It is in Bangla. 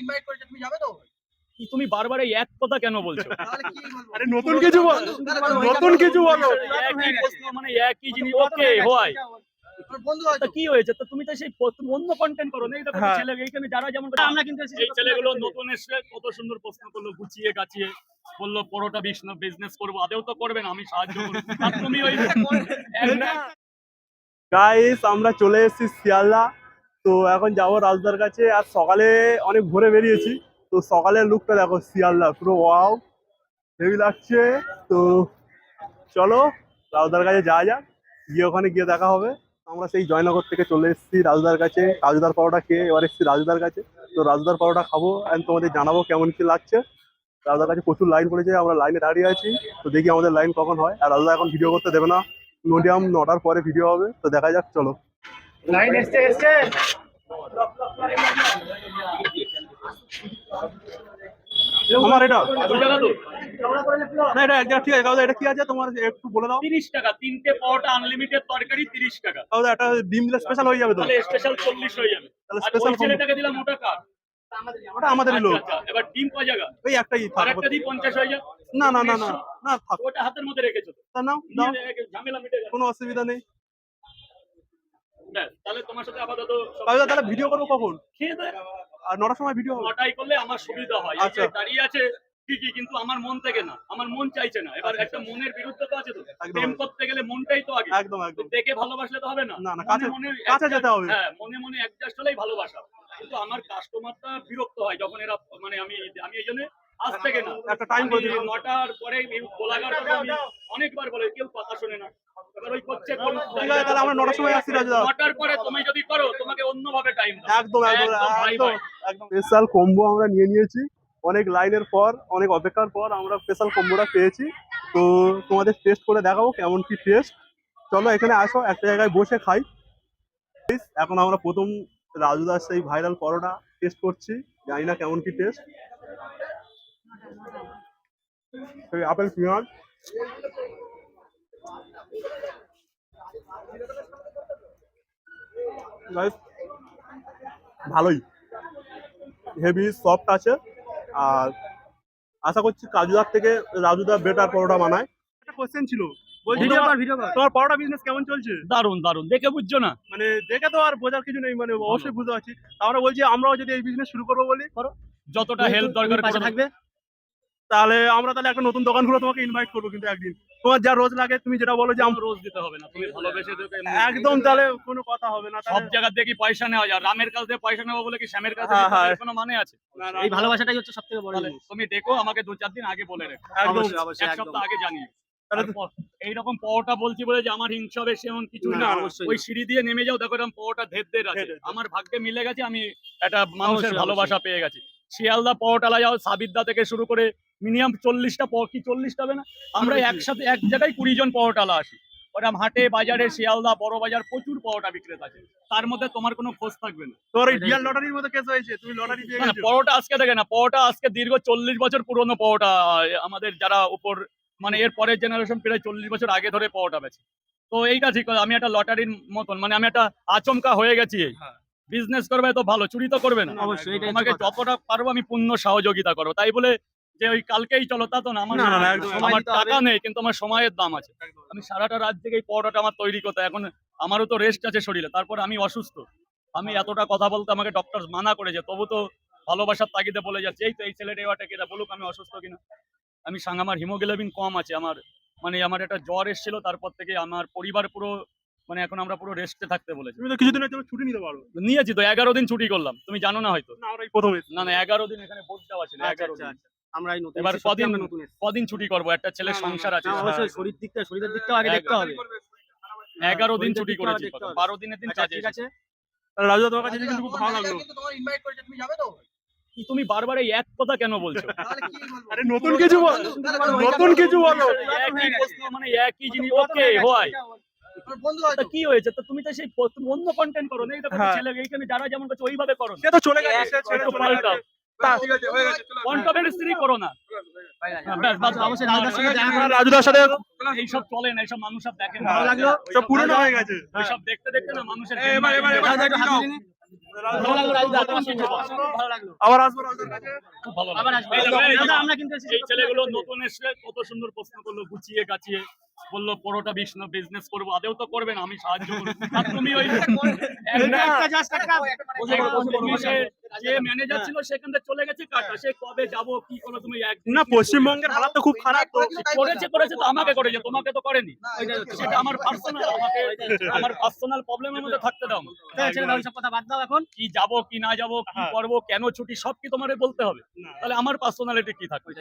ইনভাইট করেছে তুমি যাবে তো? তুমি বারবার এই এক কথা কেন বলছো? আরে নতুন কিছু বল। নতুন কিছু বলো। একই প্রশ্ন মানে একই জিনিস ওকে হয় কি হয়েছে? তা তুমি তো সেই অন্য কন্টেন্ট করো না হ্যাঁ। ছেলে এইখানে যারা যেমন আমরা কিন্তু এই ছেলেগুলো নতুন এসে কত সুন্দর প্রশ্ন করল গুছিয়ে গাছিয়ে বলল পরোটা বিজনেস করব। আদেও তো করবে না আমি সাহায্য করব। তুমি ওই গাইস আমরা চলে এসেছি শিয়ালদা। তো এখন যাব রাজদার কাছে। আর সকালে অনেক ভোরে বেরিয়েছি। তো সকালের লুকটা দেখো, শিয়ালদা, পুরো ওয়াও হেভি লাগছে। তো চলো, রাজদার কাছে যাওয়া যাক, গিয়ে ওখানে গিয়ে দেখা হবে। আমরা সেই জয়নগর থেকে চলে এসেছি রাজদার কাছে। রাজদার পরোটা খেয়ে এবার এসেছি রাজদার কাছে। তো রাজদার পরোটা খাব অ্যান্ড তোমাদের জানাব কেমন কি লাগছে। রাজদার কাছে প্রচুর লাইন পড়েছে, আমরা লাইনে দাঁড়িয়ে আছি। তো দেখি আমাদের লাইন কখন হয়। আর রাজদা এখন ভিডিও করতে দেবে না। মিডিয়াম নটার পরে ভিডিও হবে। তো দেখা যাক, চলো। লাইন এসছে এসছে। আমার এটা? না এটা ঠিক আছে কাউদা এটা কি আছে? তোমার একটু বলে দাও। তিরিশ টাকা তিনটে পরোটা আনলিমিটেড তরকারি তিরিশ টাকা। কাউদা একটা ডিম দিলে স্পেশাল হয়ে যাবে তো? তাহলে স্পেশাল চল্লিশ হয়ে যাবে। তাহলে ওই ছেলেটাকে দিলাম ওটা কার? ওটা আমাদেরই লোক। আচ্ছা, আচ্ছা, এবার ডিম কয় জায়গা? ওই একটাই হয়ে যাবে না না না না না থাক। ওটা হাতের মধ্যে রেখেছো তা? নাও দাও। ঝামেলা মিটে গেল। কোনো অসুবিধা নেই। তাহলে তোমার সাথে আপাতত তাহলে ভিডিও করব কখন? খেয়ে আর নটার সময় ভিডিও নটাই করলে আমার সুবিধা হয়। আচ্ছা। দাঁড়িয়ে আছে ঠিকই কিন্তু আমার মন থেকে না আমার মন চাইছে না। এবার একটা মনের বিরুদ্ধে তো আছে তো। প্রেম করতে গেলে মনটাই তো আগে। একদম একদম। দেখে ভালোবাসলে তো হবে না। না, না, কাছে- মনে কাছে যেতে হবে। হ্যাঁ মনে মনে অ্যাডজাস্ট হলেই ভালোবাসা। কিন্তু আমার কাস্টমারটা বিরক্ত হয় যখন এরা মানে আমি আমি এই জন্য আজ থেকে না। একটা time করে দিলাম। নটার পরে গোলাঘাট অনেকবার বলে কেউ কথা শোনে না। ঠিক আছে তাহলে আমরা নটার সময় আসছি রাজদা নটার পরে তুমি যদি করো তোমাকে অন্যভাবে টাইম একদম একদম একদম একদম স্পেশাল কম্বো আমরা নিয়ে নিয়েছি। অনেক লাইনের পর অনেক অপেক্ষার পর আমরা স্পেশাল কম্বোটা পেয়েছি। তো তোমাদের টেস্ট করে দেখাবো কেমন কি টেস্ট চলো এখানে আসো একটা জায়গায় বসে খাই। এখন আমরা প্রথম রাজুদার সেই ভাইরাল পরোটা টেস্ট করছি। জানি না কেমন কি টেস্ট আপেল পেঁয়াজ। ভালোই। হেভি সফট আছে। আর আশা করছি কাজুদার থেকে রাজুদা বেটার পরোটা বানায়। একটা কোশ্চেন ছিল। তোমার পরোটা বিজনেস কেমন চলছে? দারুণ দারুণ দেখে বুঝছ না? মানে দেখে তো আর বোঝার কিছু নেই মানে অবশ্যই বুঝতে পারছি। আমরা বলছি আমরাও যদি এই বিজনেস শুরু করব বলি। যতটা হেল্প দরকার থাকবে। তাহলে আমরা তাহলে একটা নতুন দোকান খুলে তোমাকে ইনভাইট করব কিন্তু একদিন। তোমার যা রোজ লাগে তুমি যেটা বলো যে আমার আম- রোজ দিতে হবে না তুমি ভালোবেসে দেবে একদম তাহলে কোনো কথা হবে না সব জায়গা থেকে কি পয়সা নেওয়া যায় রামের কাছ থেকে পয়সা নেওয়া বলে কি শ্যামের কাছে হ্যাঁ, হবে? হ্যাঁ। এর কোনো মানে আছে? এই ভালোবাসাটাই হচ্ছে সবথেকে বড় তুমি দেখো আমাকে দু চার দিন আগে বলে রেখো। একদম। অবশ্যই, অবশ্যই, এক সপ্তাহ আগে জানিয়ে এইরকম পরোটা বলছি বলে যে আমার হিংসা হবে সেমন কিছু না, ওই সিঁড়ি দিয়ে নেমে যাও দেখো এরকম পরোটা ধের ধের আছে। আমার ভাগ্যে মিলে গেছে আমি একটা মানুষের ভালোবাসা পেয়ে গেছি। শিয়ালদা পরোটালা যাও সাবিদ্দা থেকে শুরু করে মিনিমাম চল্লিশটা কি চল্লিশটা হবে না? আমরা একসাথে এক জায়গায় কুড়ি জন পরোটালা আসি। ওরকম হাটে বাজারে শিয়ালদা বড় বাজার প্রচুর পরোটা বিক্রেতা আছে। তার মধ্যে তোমার কোনো খোঁজ থাকবে না। তোর এই ডিয়ার লটারির মতো কেস হয়েছে তুমি লটারি পেয়ে গেছো। পরোটা আজকে দেখে না পরোটা আজকে দীর্ঘ চল্লিশ বছর পুরনো পরোটা আমাদের যারা উপর মানে এর পরের জেনারেশন প্রায় চল্লিশ বছর আগে ধরে পরোটা বেছে তো এইটা ঠিক আমি একটা লটারির মতন মানে আমি একটা আচমকা হয়ে গেছি হ্যাঁ। বিজনেস করবে তো ভালো চুরি তো করবে না। অবশ্যই তোমাকে যতটা পারব আমি পূর্ণ সহযোগিতা করব। তাই বলে যে ওই কালকেই চলো তা তো না আমার টাকা নেই কিন্তু আমার সময়ের দাম আছে। আমি সারাটা রাত থেকে এই পরোটাটা আমার তৈরি করতে এখন আমারও তো রেস্ট আছে শরীরে তারপর আমি অসুস্থ। আমি এতটা কথা বলতে আমাকে ডক্টর মানা করেছে তবু তো ভালোবাসার তাগিদে বলে যাচ্ছে এই তো এই ছেলেটা এবারটা কেটা বলুক আমি অসুস্থ কিনা? আমি সাং আমার হিমোগ্লোবিন কম আছে আমার মানে আমার একটা জ্বর এসেছিল তারপর থেকে আমার পরিবার পুরো মানে এখন আমরা পুরো রেস্টে থাকতে বলেছি। তুমি তো কিছুদিনের জন্য ছুটি নিতে পারো। নিয়েছি তো এগারো দিন ছুটি করলাম। তুমি জানো না হয়তো। না না না এগারো দিন এখানে ভোট দেওয়া ছিল আচ্ছা, এগারো আচ্ছা, দিন। আচ্ছা। আমরা এই নতুন এবার কদিন- নতুন কদিন ছুটি করব? একটা না, সংসার আছে। হ্যাঁ, অবশ্যই শরীর দিকটা শরীরের দিকটাও আগে দেখতে হবে। এগারো দিন ছুটি করেছি বারো দিনের দিন আচ্ছা, কাজে ঠিক আছে। রাজুদা তোমার কাছে কিন্তু খুব ভালো লাগল। ইনভাইট করেছে তুমি যাবে তো? তুমি বারবার এই এক কথা কেন বলছো? আরে নতুন কিছু বল। নতুন কিছু বলো। একই প্রশ্ন মানে একই জিনিস ওকে হয়। তা কি হয়েছে? তো তুমি তো সেই তুমি অন্য কন্টেন্ট করো না হ্যাঁ। ছেলে এইখানে যারা যেমন করছে ওইভাবে করো সে তো চলে গেছে পাল্টাও হয়ে কন্ট্রোভার্সি করো না হ্যাঁ, রাজদার সাথে এইসব চলে না এইসব মানুষ সব ভালো লাগল। সব পুরনো হয়ে গেছে দেখতে দেখতে না মানুষের এবার, এবার, এবার, আবার আসব আমরা কিন্তু এই ছেলেগুলো নতুন এসে কত সুন্দর প্রশ্ন করল গুছিয়ে গাছিয়ে বলল পরোটা বিজনেস করব আদেও তো করবে না আমি সাহায্য করব তুমি ওই যে- ম্যানেজার ছিল সেখান থেকে চলে গেছে কাটা সে কবে যাব কি করো তুমি না পশ্চিমবঙ্গের হালাত তো খুব খারাপ। করেছে করেছে তো আমাকে করেছে তোমাকে তো করেনি। সেটা আমার পার্সোনাল আমাকে আমার পার্সোনাল প্রবলেমের মধ্যে থাকতে দাও। দাও সব কথা বাদ দাও এখন। কি যাব কি না যাব কি করব করব কেন ছুটি সব কি তোমারে বলতে হবে। তাহলে আমার পার্সোনালিটি কি থাকবে?